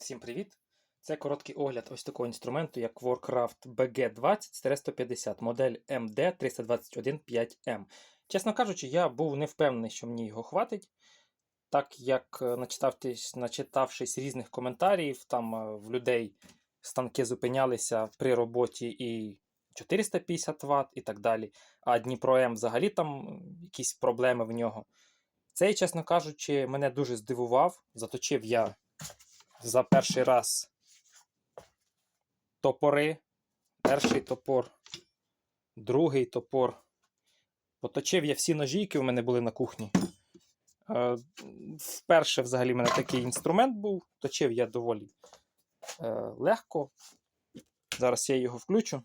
Всім привіт! Це короткий огляд ось такого інструменту, як Warcraft BG20-150, модель MD321.5M. Чесно кажучи, я був не впевнений, що мені його хватить, так як, е, начитавшись, начитавшись різних коментарів, там е, в людей станки зупинялися при роботі і 450 Вт і так далі. А Дніпро М взагалі там якісь проблеми в нього. Цей, чесно кажучи, мене дуже здивував. Заточив я за перший раз топори. Перший топор, другий топор. Поточив я всі ножі, які в мене були на кухні. Е, Вперше взагалі в мене такий інструмент був. Точив я доволі е, легко. Зараз я його включу.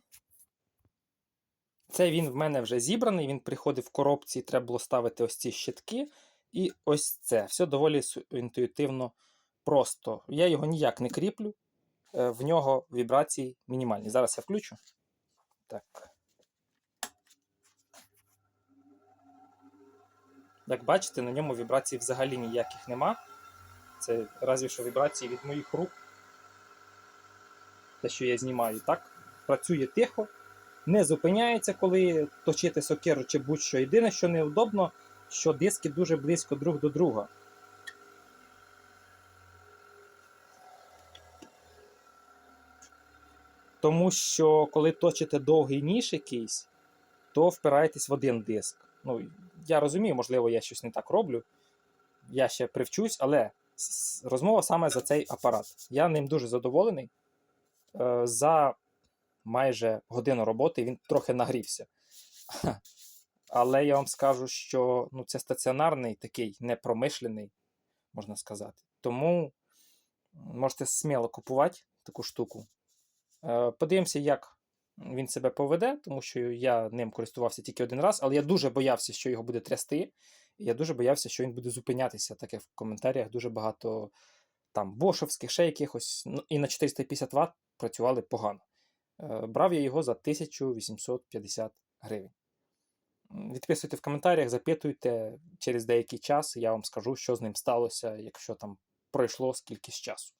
Це він в мене вже зібраний, він приходив в коробці, треба було ставити ось ці щитки. І ось це. Все доволі інтуїтивно просто. Я його ніяк не кріплю. Е, В нього вібрації мінімальні. Зараз я включу. Так. Як бачите, на ньому вібрацій взагалі ніяких нема. Це разві що вібрації від моїх рук. Те, що я знімаю, так? Працює тихо, не зупиняється, коли точити сокиру чи будь-що. Єдине, що неудобно, що диски дуже близько друг до друга. Тому що коли точите довгий ніж якийсь, то впираєтесь в один диск. Ну, я розумію, можливо, я щось не так роблю. Я ще привчусь, але розмова саме за цей апарат. Я ним дуже задоволений. Е, За майже годину роботи він трохи нагрівся. Але я вам скажу, що ну, це стаціонарний такий непромишлений, можна сказати. Тому можете сміло купувати таку штуку. Е, Подивимося, як він себе поведе, тому що я ним користувався тільки один раз, але я дуже боявся, що його буде трясти. І я дуже боявся, що він буде зупинятися. Так як в коментарях дуже багато там бошовських, ще якихось, ну, і на 450 Вт працювали погано. Е, Брав я його за 1850 гривень. Відписуйте в коментарях, запитуйте через деякий час, я вам скажу, що з ним сталося, якщо там пройшло скількись часу.